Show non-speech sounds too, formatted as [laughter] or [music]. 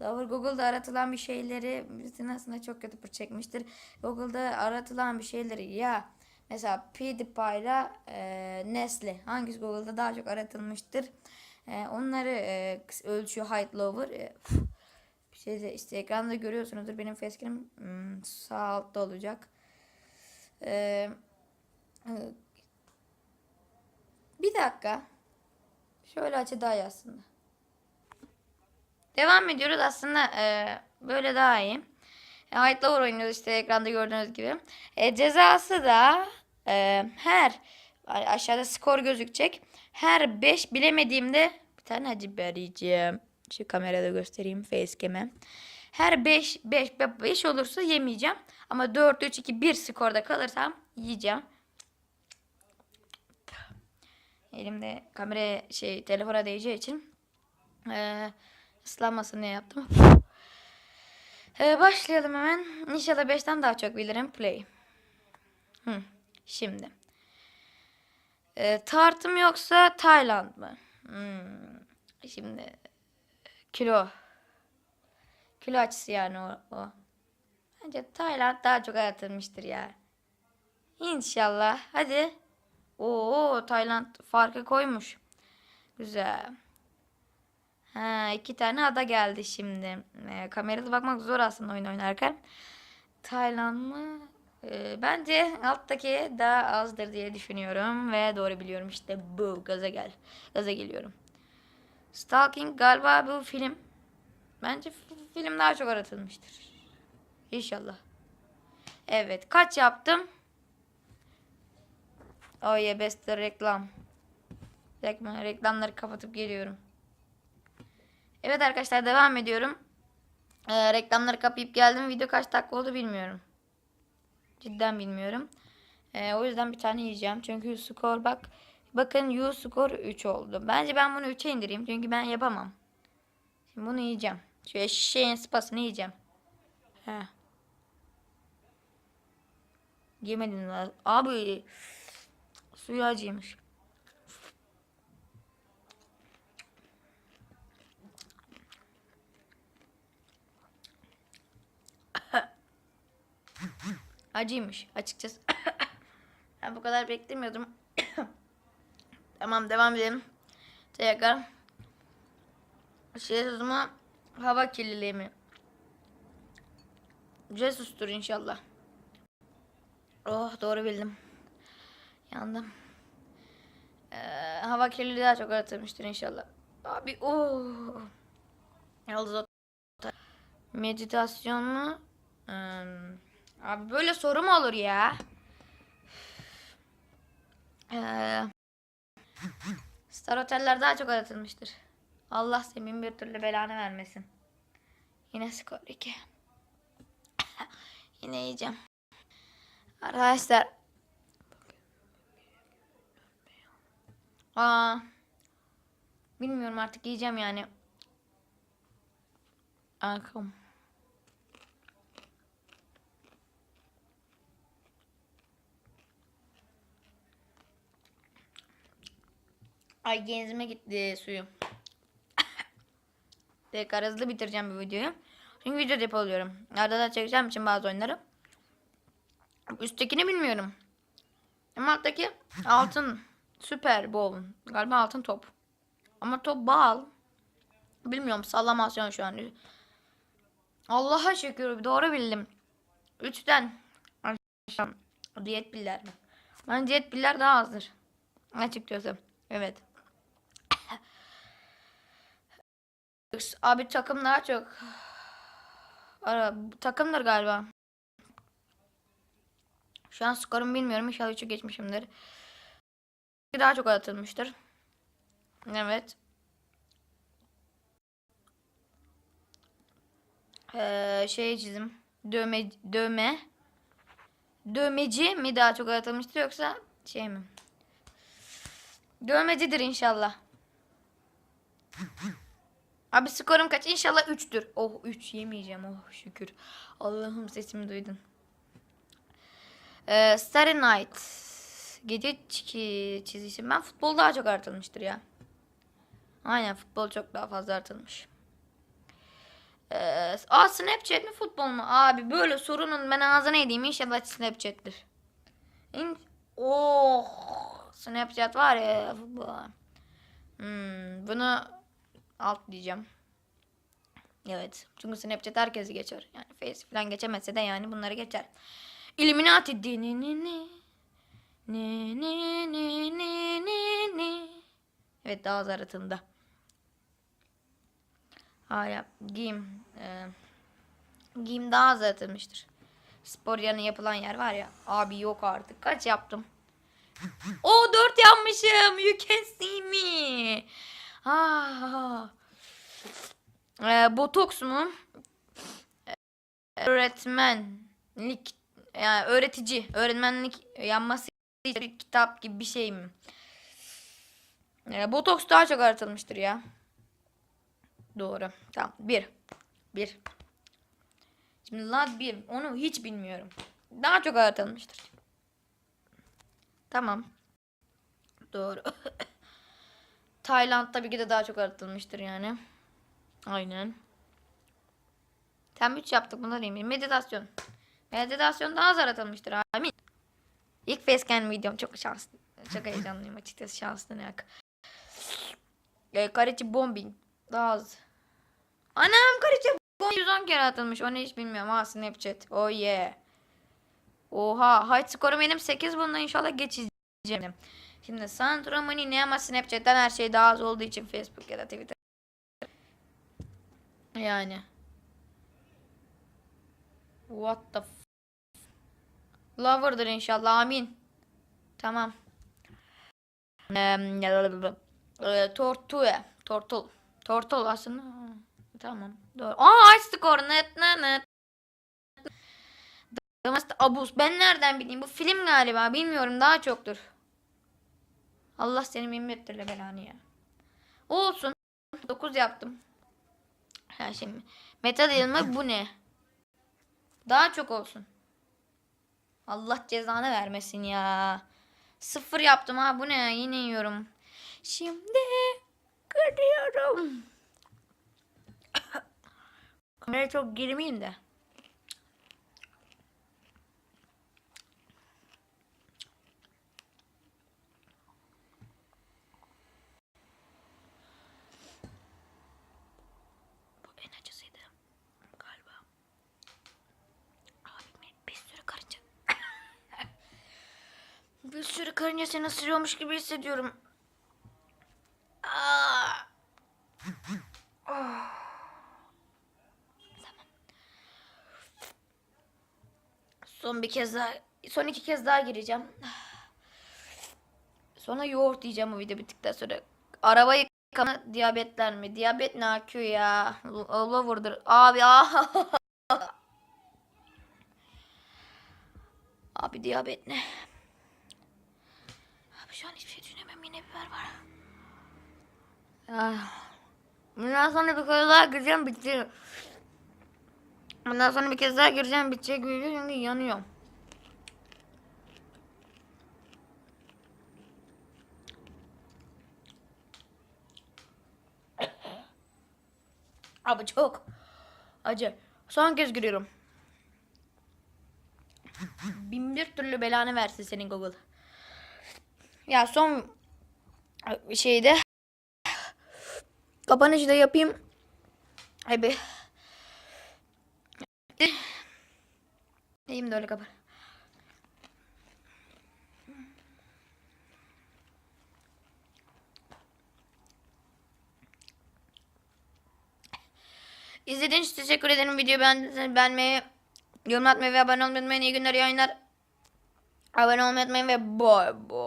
Lover Google'da aratılan bir şeyleri bizim aslında çok kötü bir çekmiştir. Google'da aratılan bir şeyleri ya mesela PewDiePie ile Nestle hangisi Google'da daha çok aratılmıştır? E, onları e, ölçüyor height lover. E, bir şey de işte ekranda görüyorsunuzdur. Benim facecam hmm, sağ altta olacak. E, e, bir dakika. Şöyle açı daha aslında. Devam ediyoruz aslında e, böyle daha iyi. E, Height Lover oynuyoruz işte ekranda gördüğünüz gibi. E, cezası da e, her aşağıda skor gözükecek. Her 5 bilemediğimde bir tane acı biber yiyeceğim. Şu kamerada göstereyim facecam'e. Her 5 5 5 olursa yemeyeceğim. Ama 4 3 2 1 skorda kalırsam yiyeceğim. Elimde kamera şey telefona değeceği için eee ıslanmasın diye yaptım. Eee, [laughs] başlayalım hemen. İnşallah 5'ten daha çok bilirim. Play. Hı, şimdi. Eee, tartım yoksa Tayland mı? Hmm, şimdi kilo. Kilo açısı yani o. o. Bence Tayland daha çok aratılmıştır ya. İnşallah. Hadi. Oo Tayland farkı koymuş. Güzel. Ha, iki tane ada geldi şimdi. Ee, kamerada bakmak zor aslında oyun oynarken. Tayland mı? Ee, bence alttaki daha azdır diye düşünüyorum ve doğru biliyorum işte bu gaza gel. Gaza geliyorum. Stalking galiba bu film. Bence film daha çok aratılmıştır. İnşallah. Evet kaç yaptım? Oh yeah best. Reklam, reklamları kapatıp geliyorum. Evet arkadaşlar devam ediyorum. Ee, reklamları kapayıp geldim. Video kaç dakika oldu bilmiyorum. Cidden bilmiyorum. Ee, o yüzden bir tane yiyeceğim. Çünkü skor bak. Bakın U skor 3 oldu. Bence ben bunu 3'e indireyim. Çünkü ben yapamam. Şimdi bunu yiyeceğim. Şu eşeğin spasını yiyeceğim. He. Yemedim. Abi. Suyu acıymış. Acıymış açıkçası. [coughs] ben bu kadar beklemiyordum. [coughs] tamam devam edelim. Tekrar. Şey sözümü hava kirliliği mi? Jesus'tur inşallah. Oh doğru bildim. Yandım. Ee, hava kirliliği daha çok aratılmıştır inşallah. Abi o Yalnız o meditasyon mu? Hmm, abi böyle soru mu olur ya? Ee, Star Oteller daha çok aratılmıştır. Allah senin bir türlü belanı vermesin. Yine skor 2. [laughs] Yine yiyeceğim. Arkadaşlar Aa. Bilmiyorum artık yiyeceğim yani. Arkam. Ay genzime gitti suyum. [laughs] Tekrar hızlı bitireceğim bu videoyu. Çünkü video depoluyorum. Arada da çekeceğim için bazı oyunları. Üsttekini bilmiyorum. Ama alttaki altın Super Bowl. Galiba altın top. Ama top bal. Bilmiyorum sallamasyon şu an. Allah'a şükür doğru bildim. Üçten diyet piller mi? Ben diyet piller daha azdır. Açıkçası. Evet. Abi takım daha çok. Ara, takımdır galiba. Şu an skorumu bilmiyorum. İnşallah 3'ü geçmişimdir. Daha çok atılmıştır. Evet. Ee, şey çizim. Dövme, dövme. Dövmeci mi daha çok atılmıştır yoksa şey mi? Dövmecidir inşallah. Abi skorum kaç? İnşallah 3'tür. Oh 3 yemeyeceğim. Oh şükür. Allah'ım sesimi duydun. Ee, Starry Night. Gece çizişim. Ben futbol daha çok artılmıştır ya. Aynen futbol çok daha fazla artılmış. Ee, aa Snapchat mi futbol mu? Abi böyle sorunun ben ağzına edeyim inşallah Snapchat'tir. İn oh Snapchat var ya futbol. Hmm, bunu alt diyeceğim. Evet. Çünkü Snapchat herkesi geçer. Yani Face falan geçemezse de yani bunları geçer. Illuminati di ni ni ni. Ni ni ni ni ni. Evet daha az aratımda. Hala giyim. E, giyim daha az aratılmıştır. Spor yanı yapılan yer var ya. Abi yok artık. Kaç yaptım? [laughs] O 4 yapmışım. You can see me. Ah. Ee, botoks mu? Öğretmenlik yani öğretici, öğretmenlik yanması için kitap gibi bir şey mi? Ee, botoks daha çok aratılmıştır ya. Doğru. Tamam. Bir. Bir. Şimdi lad bir. Onu hiç bilmiyorum. Daha çok aratılmıştır. Tamam. Doğru. [laughs] Tayland tabii ki de daha çok aratılmıştır yani. Aynen. Tam 3 yaptık bunları eminim. Meditasyon. Meditasyon daha az aratılmıştır. Amin. İlk facecam videom çok şanslı. Çok heyecanlıyım açıkçası şanslı ne yak. E, Karachi bombing. Daha az. Anam Karachi bombing 110 kere atılmış. Onu hiç bilmiyorum. Ha Snapchat. Oh yeah. Oha. High skorum benim 8 bunda inşallah geçeceğim. Şimdi Sandro Mani ne ama Snapchat'ten her şey daha az olduğu için Facebook ya da Twitter. Yani. What the f Lover'dır inşallah amin. Tamam. Eee, e, Tortue. Tortul. Tortul aslında. Tamam. Doğru. Aa ice score. Net net Abus. Ben nereden bileyim? Bu film galiba. Bilmiyorum. Daha çoktur. Allah seni mimmettirle belanı ya. Olsun. 9 yaptım. Ha şimdi. Meta değil mi? Bu ne? Daha çok olsun. Allah cezanı vermesin ya. Sıfır yaptım ha. Bu ne? Yine yiyorum. Şimdi kırıyorum. [coughs] Kameraya çok girmeyeyim de. Bu en acısıydı. Galiba. Abi bir sürü karınca. Bir sürü karınca seni ısırıyormuş gibi hissediyorum. Tamam. Son bir kez daha, son iki kez daha gireceğim. Sonra yoğurt yiyeceğim bu video bittikten sonra. Araba yıkama diyabetler mi? Diyabet ne akıyor ya? Lover'dır. Abi ah. Abi diyabet ne? Şu an hiçbir şey düşünemem. Yine biber var. Ah. Bundan sonra bir kez daha gireceğim bitti. Bundan sonra bir kez daha gireceğim bitecek video çünkü yanıyorum. Abi çok acı. Son kez giriyorum. Bin bir türlü belanı versin senin Google. Ya son şeyde kapanışı da yapayım. Abi. İyiyim de öyle kapan. İzlediğiniz için teşekkür ederim. Videoyu beğendiyseniz beğenmeyi, yorum atmayı ve abone olmayı unutmayın. İyi günler, iyi yayınlar. Abone olmayı unutmayın ve boy boy.